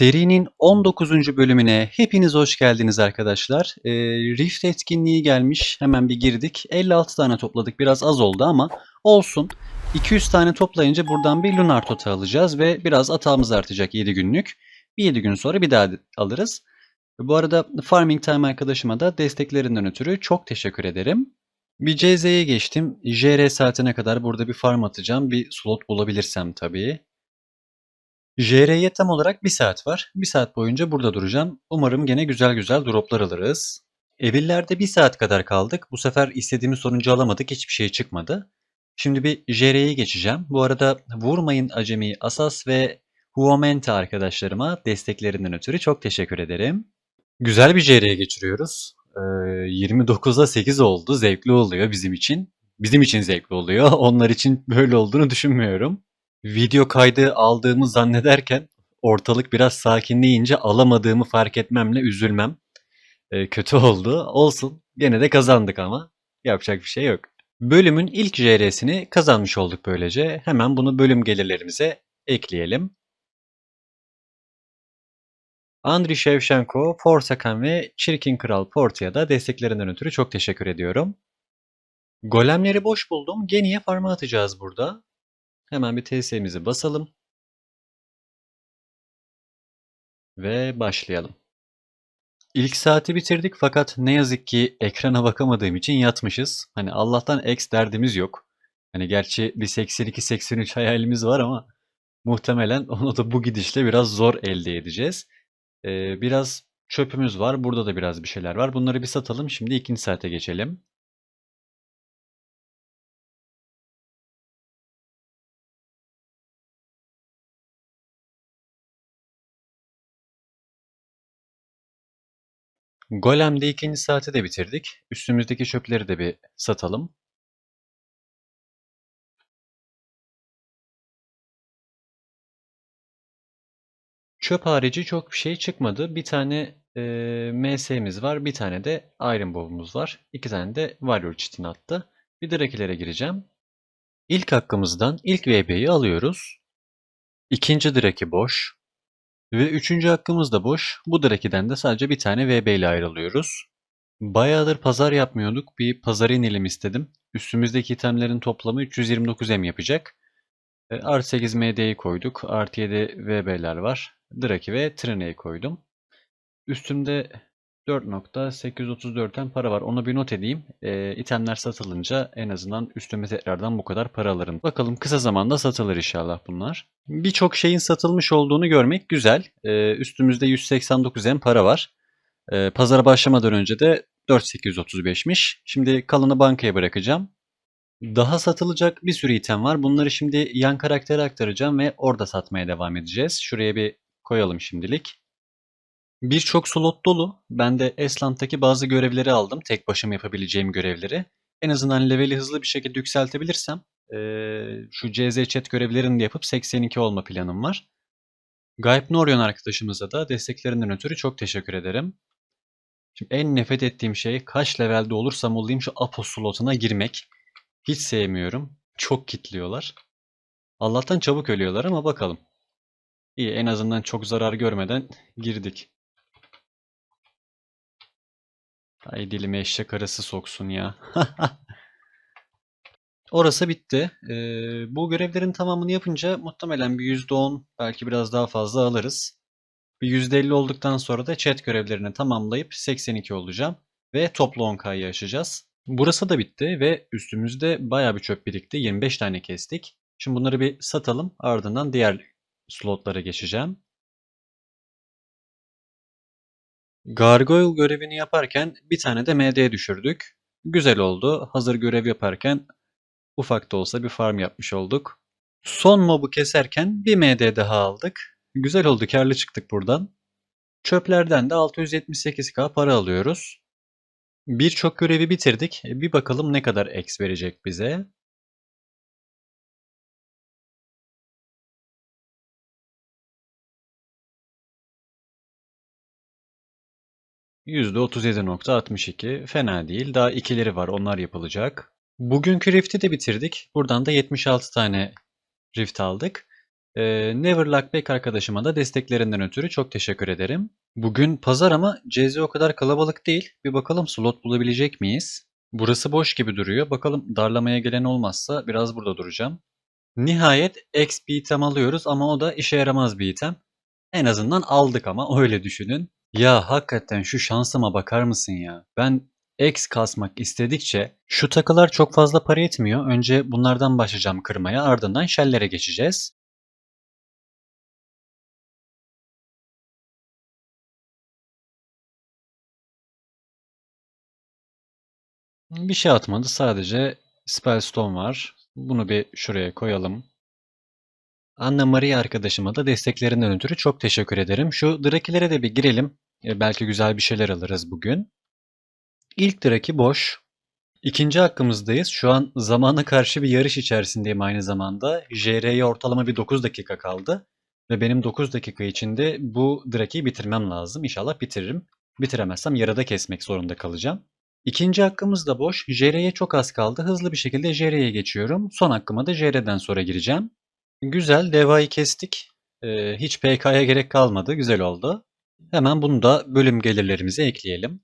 Serinin 19. bölümüne hepiniz hoş geldiniz arkadaşlar. Ee, Rift etkinliği gelmiş. Hemen bir girdik. 56 tane topladık. Biraz az oldu ama olsun. 200 tane toplayınca buradan bir Lunar Tote alacağız ve biraz atağımız artacak 7 günlük. Bir 7 gün sonra bir daha alırız. Bu arada Farming Time arkadaşıma da desteklerinden ötürü çok teşekkür ederim. Bir CZ'ye geçtim. JR saatine kadar burada bir farm atacağım. Bir slot bulabilirsem tabii. JR'ye tam olarak 1 saat var. 1 saat boyunca burada duracağım. Umarım gene güzel güzel droplar alırız. Evillerde 1 saat kadar kaldık. Bu sefer istediğimiz sonucu alamadık. Hiçbir şey çıkmadı. Şimdi bir JR'ye geçeceğim. Bu arada vurmayın acemi Asas ve Huomenta arkadaşlarıma desteklerinden ötürü çok teşekkür ederim. Güzel bir JR'ye geçiriyoruz. Ee, 29'a 8 oldu. Zevkli oluyor bizim için. Bizim için zevkli oluyor. Onlar için böyle olduğunu düşünmüyorum video kaydı aldığımı zannederken ortalık biraz sakinleyince alamadığımı fark etmemle üzülmem e, kötü oldu. Olsun. Gene de kazandık ama yapacak bir şey yok. Bölümün ilk JR'sini kazanmış olduk böylece. Hemen bunu bölüm gelirlerimize ekleyelim. Andriy Shevchenko, Forsakan ve Çirkin Kral Portia'ya da desteklerinden ötürü çok teşekkür ediyorum. Golemleri boş buldum. Geniye farma atacağız burada. Hemen bir TS'mizi basalım. Ve başlayalım. İlk saati bitirdik fakat ne yazık ki ekrana bakamadığım için yatmışız. Hani Allah'tan X derdimiz yok. Hani gerçi bir 82-83 hayalimiz var ama muhtemelen onu da bu gidişle biraz zor elde edeceğiz. Ee, biraz çöpümüz var. Burada da biraz bir şeyler var. Bunları bir satalım. Şimdi ikinci saate geçelim. Golem'de ikinci saati de bitirdik. Üstümüzdeki çöpleri de bir satalım. Çöp harici çok bir şey çıkmadı. Bir tane e, MS'miz var. Bir tane de Iron Bow'umuz var. İki tane de Warrior Cheat'ini attı. Bir de rakilere gireceğim. İlk hakkımızdan ilk VB'yi alıyoruz. İkinci direki boş. Ve üçüncü hakkımız da boş. Bu Draki'den de sadece bir tane VB ile ayrılıyoruz. Bayağıdır pazar yapmıyorduk. Bir pazara inelim istedim. Üstümüzdeki itemlerin toplamı 329M yapacak. E, artı 8 MD'yi koyduk. Artı 7 VB'ler var. Draki ve Trine'yi koydum. Üstümde 4.834'ten para var. Onu bir not edeyim. E, itemler satılınca en azından üstüme tekrardan bu kadar para alırım. Bakalım kısa zamanda satılır inşallah bunlar. Birçok şeyin satılmış olduğunu görmek güzel. E, üstümüzde 189 para var. E, pazara başlamadan önce de 4835'miş. Şimdi kalanı bankaya bırakacağım. Daha satılacak bir sürü item var. Bunları şimdi yan karaktere aktaracağım ve orada satmaya devam edeceğiz. Şuraya bir koyalım şimdilik. Birçok slot dolu. Ben de Esland'daki bazı görevleri aldım. Tek başıma yapabileceğim görevleri. En azından leveli hızlı bir şekilde yükseltebilirsem ee, şu CZ chat görevlerini de yapıp 82 olma planım var. Gayb Noryon arkadaşımıza da desteklerinden ötürü çok teşekkür ederim. Şimdi en nefret ettiğim şey kaç levelde olursam olayım şu Apo slotuna girmek. Hiç sevmiyorum. Çok kitliyorlar. Allah'tan çabuk ölüyorlar ama bakalım. İyi en azından çok zarar görmeden girdik. Ay dilime eşek arası soksun ya. Orası bitti. Ee, bu görevlerin tamamını yapınca muhtemelen bir %10 belki biraz daha fazla alırız. Bir %50 olduktan sonra da chat görevlerini tamamlayıp 82 olacağım. Ve toplu 10K'yı aşacağız. Burası da bitti ve üstümüzde baya bir çöp birikti. 25 tane kestik. Şimdi bunları bir satalım. Ardından diğer slotlara geçeceğim. Gargoyle görevini yaparken bir tane de MD düşürdük. Güzel oldu. Hazır görev yaparken ufak da olsa bir farm yapmış olduk. Son mobu keserken bir MD daha aldık. Güzel oldu. Karlı çıktık buradan. Çöplerden de 678k para alıyoruz. Birçok görevi bitirdik. Bir bakalım ne kadar X verecek bize. %37.62 fena değil. Daha ikileri var onlar yapılacak. Bugünkü Rift'i de bitirdik. Buradan da 76 tane Rift aldık. Ee, Never Look Back arkadaşıma da desteklerinden ötürü çok teşekkür ederim. Bugün pazar ama CZ o kadar kalabalık değil. Bir bakalım slot bulabilecek miyiz? Burası boş gibi duruyor. Bakalım darlamaya gelen olmazsa biraz burada duracağım. Nihayet X bir item alıyoruz ama o da işe yaramaz bir item. En azından aldık ama öyle düşünün. Ya hakikaten şu şansıma bakar mısın ya? Ben X kasmak istedikçe şu takılar çok fazla para etmiyor. Önce bunlardan başlayacağım kırmaya ardından shell'lere geçeceğiz. Bir şey atmadı sadece Spellstone var. Bunu bir şuraya koyalım. Anna Maria arkadaşıma da desteklerinden ötürü çok teşekkür ederim. Şu Draki'lere de bir girelim. E, belki güzel bir şeyler alırız bugün. İlk Draki boş. İkinci hakkımızdayız. Şu an zamana karşı bir yarış içerisindeyim aynı zamanda. JR'ye ortalama bir 9 dakika kaldı. Ve benim 9 dakika içinde bu Draki'yi bitirmem lazım. İnşallah bitiririm. Bitiremezsem yarıda kesmek zorunda kalacağım. İkinci hakkımız da boş. JR'ye çok az kaldı. Hızlı bir şekilde JR'ye geçiyorum. Son hakkıma da JR'den sonra gireceğim. Güzel. Deva'yı kestik. Ee, hiç PK'ya gerek kalmadı. Güzel oldu. Hemen bunu da bölüm gelirlerimize ekleyelim.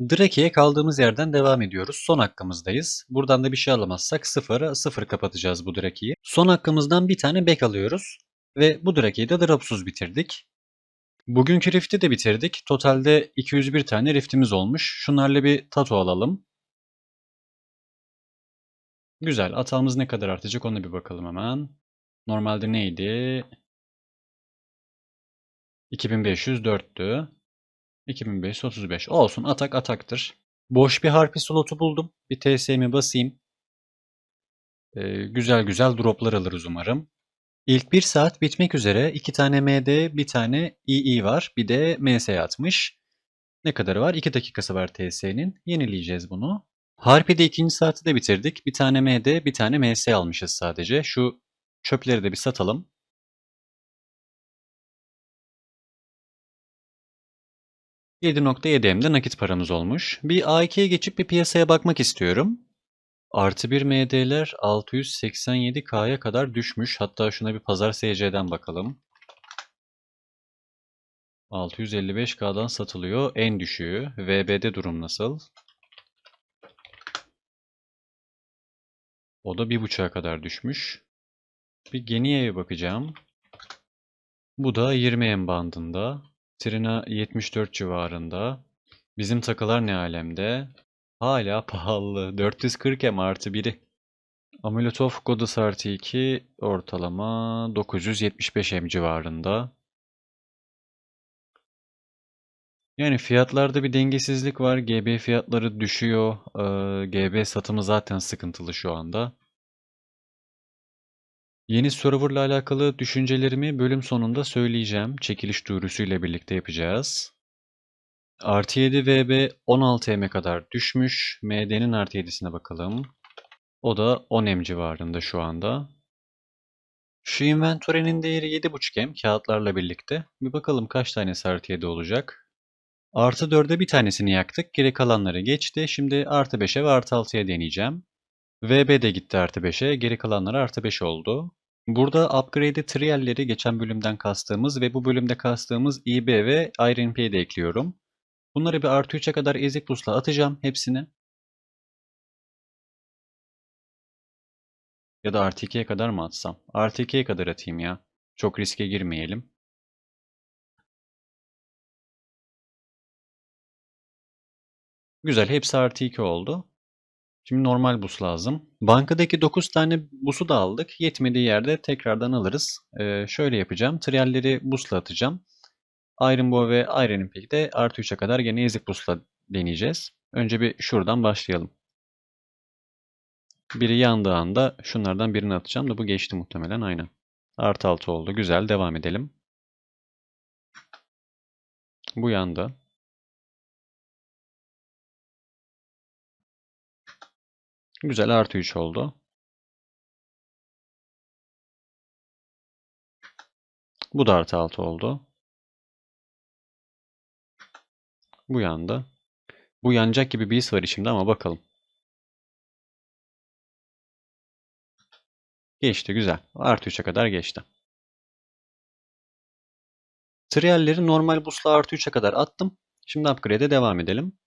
Drake'ye kaldığımız yerden devam ediyoruz. Son hakkımızdayız. Buradan da bir şey alamazsak sıfıra sıfır kapatacağız bu Drake'yi. Son hakkımızdan bir tane back alıyoruz. Ve bu Drake'yi de dropsuz bitirdik. Bugünkü rift'i de bitirdik. Totalde 201 tane rift'imiz olmuş. Şunlarla bir tato alalım. Güzel. Atağımız ne kadar artacak ona bir bakalım hemen. Normalde neydi? 2504'tü. 2535. Olsun atak ataktır. Boş bir harpi slotu buldum. Bir TSM'i basayım. Ee, güzel güzel droplar alırız umarım. İlk bir saat bitmek üzere. iki tane MD, bir tane II var. Bir de MS atmış. Ne kadar var? 2 dakikası var TS'nin. Yenileyeceğiz bunu. Harpi'de ikinci saati de bitirdik. Bir tane MD, bir tane MS almışız sadece. Şu çöpleri de bir satalım. %7.7M'de nakit paramız olmuş. Bir A2'ye geçip bir piyasaya bakmak istiyorum. Artı bir MD'ler 687K'ya kadar düşmüş. Hatta şuna bir pazar SC'den bakalım. 655K'dan satılıyor. En düşüğü. VB'de durum nasıl? O da 1.5'a kadar düşmüş. Bir Geniye'ye bakacağım. Bu da 20 M bandında. Trina 74 civarında. Bizim takılar ne alemde? Hala pahalı. 440 M artı biri. Amulet of Goddess artı 2 ortalama 975 M civarında. Yani fiyatlarda bir dengesizlik var. GB fiyatları düşüyor. Ee, GB satımı zaten sıkıntılı şu anda. Yeni serverla alakalı düşüncelerimi bölüm sonunda söyleyeceğim. Çekiliş duyurusuyla birlikte yapacağız. Artı 7 VB 16 M'e kadar düşmüş. MD'nin artı 7'sine bakalım. O da 10 M civarında şu anda. Şu inventory'nin değeri 7.5 M kağıtlarla birlikte. Bir bakalım kaç tanesi artı 7 olacak. Artı 4'e bir tanesini yaktık. Geri kalanları geçti. Şimdi artı 5'e ve artı 6'ya deneyeceğim. VB de gitti artı 5'e. Geri kalanları artı 5 oldu. Burada upgrade'e trialleri geçen bölümden kastığımız ve bu bölümde kastığımız IB ve Iron P'yi de ekliyorum. Bunları bir artı 3'e kadar ezik busla atacağım hepsini. Ya da artı 2'ye kadar mı atsam? Artı 2'ye kadar atayım ya. Çok riske girmeyelim. Güzel hepsi artı 2 oldu. Şimdi normal bus lazım. Bankadaki 9 tane busu da aldık. Yetmediği yerde tekrardan alırız. Ee, şöyle yapacağım. Trialleri busla atacağım. Iron Bow ve Iron Impact'te artı 3'e kadar gene ezik busla deneyeceğiz. Önce bir şuradan başlayalım. Biri yandığı anda şunlardan birini atacağım da bu geçti muhtemelen aynen. Artı 6 oldu. Güzel devam edelim. Bu yandı. Güzel artı 3 oldu. Bu da artı 6 oldu. Bu yandı. Bu yanacak gibi bir his var içimde ama bakalım. Geçti güzel. Artı 3'e kadar geçti. Trialleri normal busla artı 3'e kadar attım. Şimdi upgrade'e devam edelim.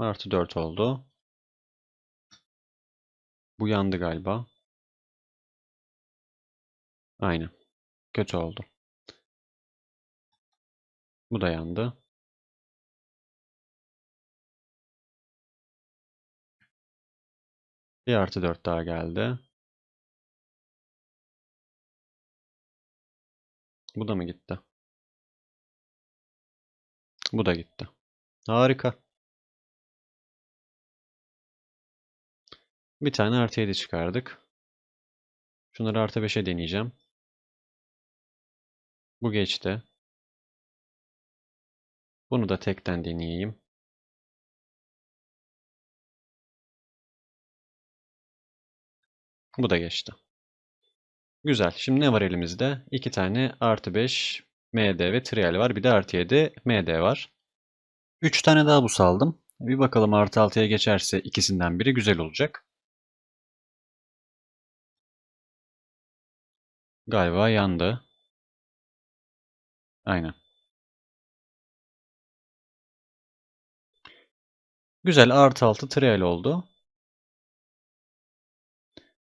Artı 4 oldu. Bu yandı galiba. Aynen. Kötü oldu. Bu da yandı. Bir artı 4 daha geldi. Bu da mı gitti? Bu da gitti. Harika. Bir tane artı 7 çıkardık. Şunları artı 5'e deneyeceğim. Bu geçti. Bunu da tekten deneyeyim. Bu da geçti. Güzel. Şimdi ne var elimizde? 2 tane artı 5 MD ve trial var. Bir de artı 7 MD var. 3 tane daha bu saldım. Bir bakalım artı 6'ya geçerse ikisinden biri güzel olacak. Galiba yandı. Aynen. Güzel artı 6 trial oldu.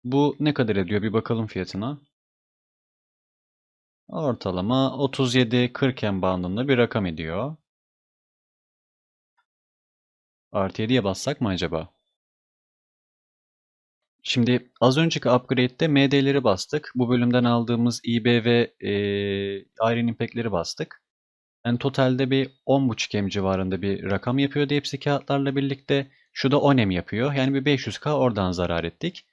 Bu ne kadar ediyor bir bakalım fiyatına. Ortalama 37-40 yen bandında bir rakam ediyor. Artı 7'ye bassak mı acaba? Şimdi az önceki upgrade'de MD'leri bastık. Bu bölümden aldığımız IB ve e, Iron Impact'leri bastık. Yani totalde bir 10.5 M civarında bir rakam yapıyordu hepsi kağıtlarla birlikte. Şu da 10 M yapıyor. Yani bir 500k oradan zarar ettik.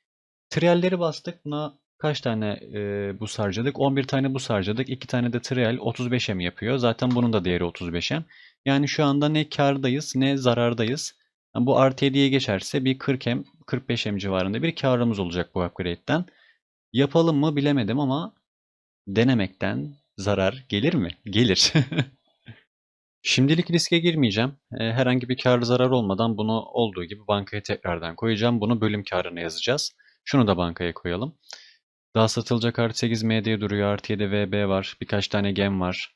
Trialleri bastık. Buna kaç tane e, bus harcadık? 11 tane bus harcadık. 2 tane de trial 35 M yapıyor. Zaten bunun da değeri 35 M. Yani şu anda ne kardayız ne zarardayız. Bu artı 7'ye geçerse bir 40 M, 45 M civarında bir karımız olacak bu upgrade'den. Yapalım mı bilemedim ama denemekten zarar gelir mi? Gelir. Şimdilik riske girmeyeceğim. Herhangi bir kar zarar olmadan bunu olduğu gibi bankaya tekrardan koyacağım. Bunu bölüm karına yazacağız. Şunu da bankaya koyalım. Daha satılacak artı 8 MD duruyor. Artı 7 VB var. Birkaç tane gem var.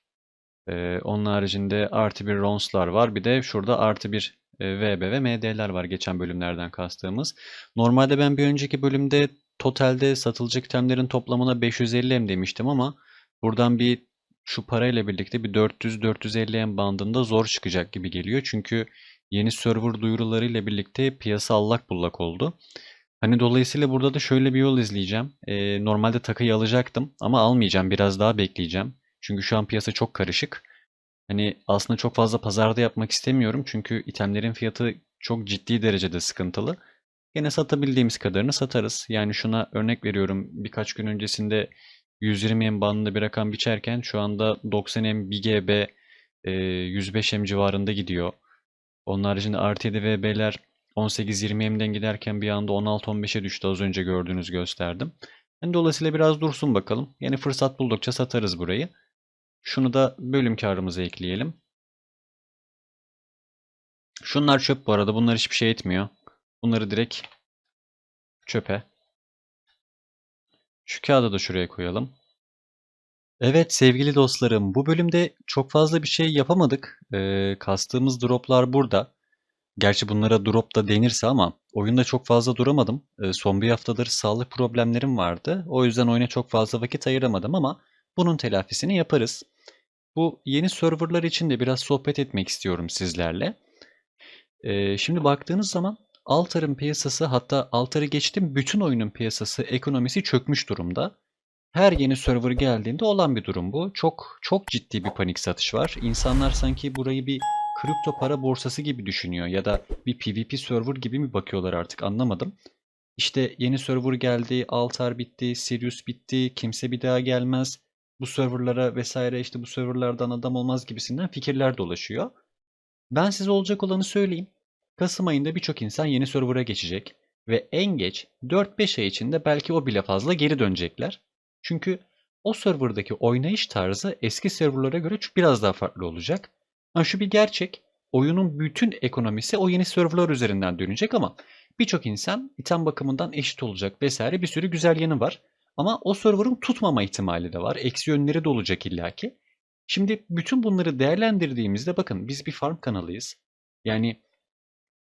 Ee, onun haricinde artı bir Rons'lar var. Bir de şurada artı bir VB ve MD'ler var geçen bölümlerden kastığımız. Normalde ben bir önceki bölümde totalde satılacak itemlerin toplamına 550 M demiştim ama buradan bir şu parayla birlikte bir 400-450 M bandında zor çıkacak gibi geliyor. Çünkü yeni server duyurularıyla birlikte piyasa allak bullak oldu. Hani dolayısıyla burada da şöyle bir yol izleyeceğim. Ee, normalde takıyı alacaktım ama almayacağım. Biraz daha bekleyeceğim. Çünkü şu an piyasa çok karışık. Hani aslında çok fazla pazarda yapmak istemiyorum. Çünkü itemlerin fiyatı çok ciddi derecede sıkıntılı. Yine satabildiğimiz kadarını satarız. Yani şuna örnek veriyorum. Birkaç gün öncesinde 120 M bandında bir rakam biçerken şu anda 90 M 1 GB 105 M civarında gidiyor. Onun haricinde 7 VB'ler 18-20 M'den giderken bir anda 16-15'e düştü. Az önce gördüğünüz gösterdim. Yani dolayısıyla biraz dursun bakalım. Yani fırsat buldukça satarız burayı. Şunu da bölüm karımıza ekleyelim. Şunlar çöp bu arada. Bunlar hiçbir şey etmiyor. Bunları direkt çöpe. Şu kağıdı da şuraya koyalım. Evet sevgili dostlarım bu bölümde çok fazla bir şey yapamadık. Ee, kastığımız droplar burada. Gerçi bunlara drop da denirse ama oyunda çok fazla duramadım. Ee, son bir haftadır sağlık problemlerim vardı. O yüzden oyuna çok fazla vakit ayıramadım ama bunun telafisini yaparız. Bu yeni serverlar için de biraz sohbet etmek istiyorum sizlerle. Ee, şimdi baktığınız zaman Altar'ın piyasası hatta Altar'ı geçtim bütün oyunun piyasası ekonomisi çökmüş durumda. Her yeni server geldiğinde olan bir durum bu. Çok çok ciddi bir panik satış var. İnsanlar sanki burayı bir kripto para borsası gibi düşünüyor ya da bir PvP server gibi mi bakıyorlar artık anlamadım. İşte yeni server geldi, Altar bitti, Sirius bitti, kimse bir daha gelmez. Bu serverlara vesaire işte bu serverlardan adam olmaz gibisinden fikirler dolaşıyor. Ben size olacak olanı söyleyeyim. Kasım ayında birçok insan yeni server'a geçecek ve en geç 4-5 ay içinde belki o bile fazla geri dönecekler. Çünkü o serverdaki oynayış tarzı eski serverlara göre biraz daha farklı olacak. Ha şu bir gerçek. oyunun bütün ekonomisi o yeni serverlar üzerinden dönecek ama birçok insan item bakımından eşit olacak vesaire bir sürü güzel yanı var. Ama o server'ın tutmama ihtimali de var. Eksi yönleri de olacak illaki. Şimdi bütün bunları değerlendirdiğimizde bakın biz bir farm kanalıyız. Yani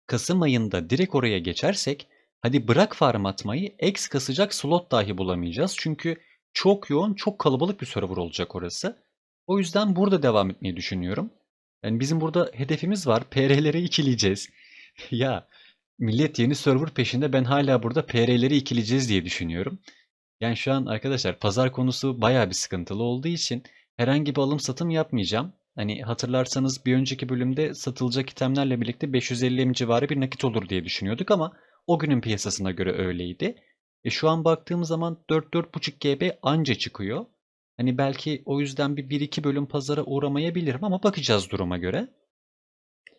Kasım ayında direkt oraya geçersek hadi bırak farm atmayı X kasacak slot dahi bulamayacağız. Çünkü çok yoğun, çok kalabalık bir server olacak orası. O yüzden burada devam etmeyi düşünüyorum. Yani bizim burada hedefimiz var. PR'leri ikileyeceğiz. ya millet yeni server peşinde ben hala burada PR'leri ikileyeceğiz diye düşünüyorum. Yani şu an arkadaşlar pazar konusu bayağı bir sıkıntılı olduğu için herhangi bir alım satım yapmayacağım. Hani hatırlarsanız bir önceki bölümde satılacak itemlerle birlikte 550 M civarı bir nakit olur diye düşünüyorduk ama o günün piyasasına göre öyleydi. E şu an baktığım zaman 4-4.5 GB anca çıkıyor. Hani belki o yüzden bir 1-2 bölüm pazara uğramayabilirim ama bakacağız duruma göre.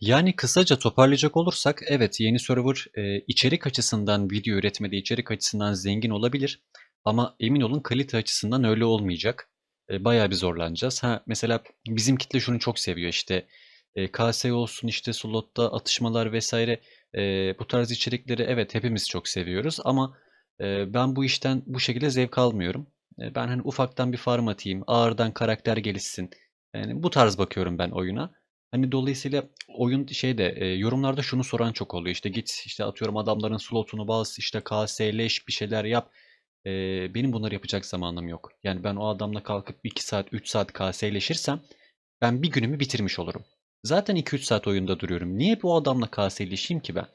Yani kısaca toparlayacak olursak evet yeni server e, içerik açısından video üretmede içerik açısından zengin olabilir. Ama emin olun kalite açısından öyle olmayacak. E, bayağı bir zorlanacağız. Ha mesela bizim kitle şunu çok seviyor işte e, KS olsun işte slotta atışmalar vesaire e, bu tarz içerikleri evet hepimiz çok seviyoruz ama e, ben bu işten bu şekilde zevk almıyorum. E, ben hani ufaktan bir farm atayım, ağırdan karakter gelişsin. Yani bu tarz bakıyorum ben oyuna. Hani dolayısıyla oyun şeyde e, yorumlarda şunu soran çok oluyor. İşte git işte atıyorum adamların slotunu bas, işte KS'leş bir şeyler yap. E, benim bunları yapacak zamanım yok. Yani ben o adamla kalkıp 2 saat 3 saat KS'leşirsem ben bir günümü bitirmiş olurum. Zaten 2-3 saat oyunda duruyorum. Niye bu adamla KS'leşeyim ki ben?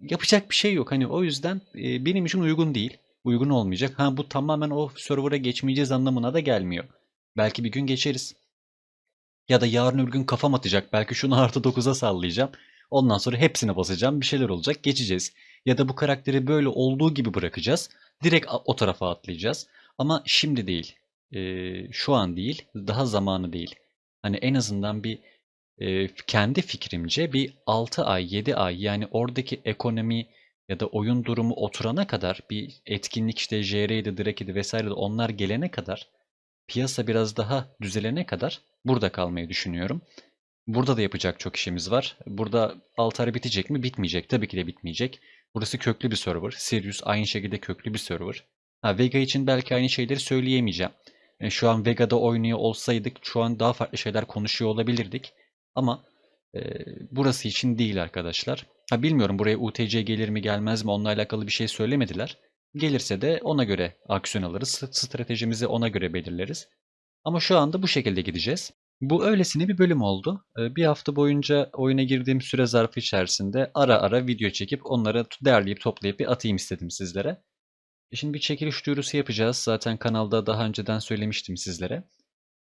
Yapacak bir şey yok. Hani o yüzden e, benim için uygun değil. Uygun olmayacak. Ha bu tamamen o server'a geçmeyeceğiz anlamına da gelmiyor. Belki bir gün geçeriz. Ya da yarın öbür gün kafam atacak. Belki şunu artı 9'a sallayacağım. Ondan sonra hepsine basacağım. Bir şeyler olacak. Geçeceğiz. Ya da bu karakteri böyle olduğu gibi bırakacağız. Direkt o tarafa atlayacağız. Ama şimdi değil. Ee, şu an değil. Daha zamanı değil. Hani en azından bir e, kendi fikrimce bir 6 ay 7 ay yani oradaki ekonomi ya da oyun durumu oturana kadar bir etkinlik işte JR'ydi, Drake'ydi vesaire de onlar gelene kadar piyasa biraz daha düzelene kadar burada kalmayı düşünüyorum. Burada da yapacak çok işimiz var. Burada Altar bitecek mi? Bitmeyecek. Tabii ki de bitmeyecek. Burası köklü bir server. Sirius aynı şekilde köklü bir server. Ha, Vega için belki aynı şeyleri söyleyemeyeceğim. E, şu an Vega'da oynuyor olsaydık şu an daha farklı şeyler konuşuyor olabilirdik. Ama e, burası için değil arkadaşlar. Ha bilmiyorum buraya UTC gelir mi gelmez mi onunla alakalı bir şey söylemediler. Gelirse de ona göre aksiyon alırız. Stratejimizi ona göre belirleriz. Ama şu anda bu şekilde gideceğiz. Bu öylesine bir bölüm oldu. Ee, Bir hafta boyunca oyuna girdiğim süre zarfı içerisinde ara ara video çekip onları derleyip toplayıp bir atayım istedim sizlere. E Şimdi bir çekiliş duyurusu yapacağız. Zaten kanalda daha önceden söylemiştim sizlere.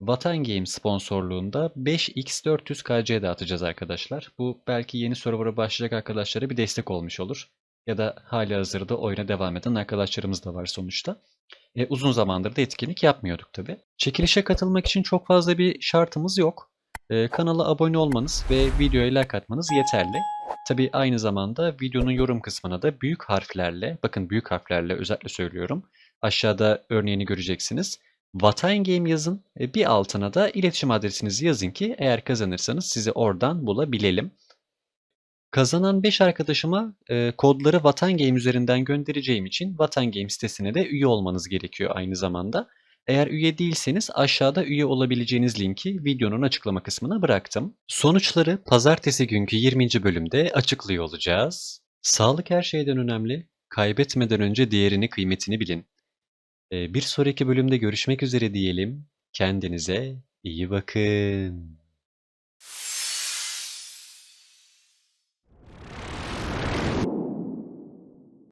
Vatan Games sponsorluğunda 5x400 KC dağıtacağız arkadaşlar. Bu belki yeni server'a başlayacak arkadaşlara bir destek olmuş olur. Ya da hali hazırda oyuna devam eden arkadaşlarımız da var sonuçta. E, uzun zamandır da etkinlik yapmıyorduk tabi. Çekilişe katılmak için çok fazla bir şartımız yok. E, kanala abone olmanız ve videoya like atmanız yeterli. Tabi aynı zamanda videonun yorum kısmına da büyük harflerle, bakın büyük harflerle özellikle söylüyorum. Aşağıda örneğini göreceksiniz. Vatan Game yazın. E, bir altına da iletişim adresinizi yazın ki eğer kazanırsanız sizi oradan bulabilelim. Kazanan 5 arkadaşıma e, kodları Vatan Game üzerinden göndereceğim için Vatan Game sitesine de üye olmanız gerekiyor aynı zamanda. Eğer üye değilseniz aşağıda üye olabileceğiniz linki videonun açıklama kısmına bıraktım. Sonuçları pazartesi günkü 20. bölümde açıklıyor olacağız. Sağlık her şeyden önemli. Kaybetmeden önce değerini kıymetini bilin. E, bir sonraki bölümde görüşmek üzere diyelim. Kendinize iyi bakın.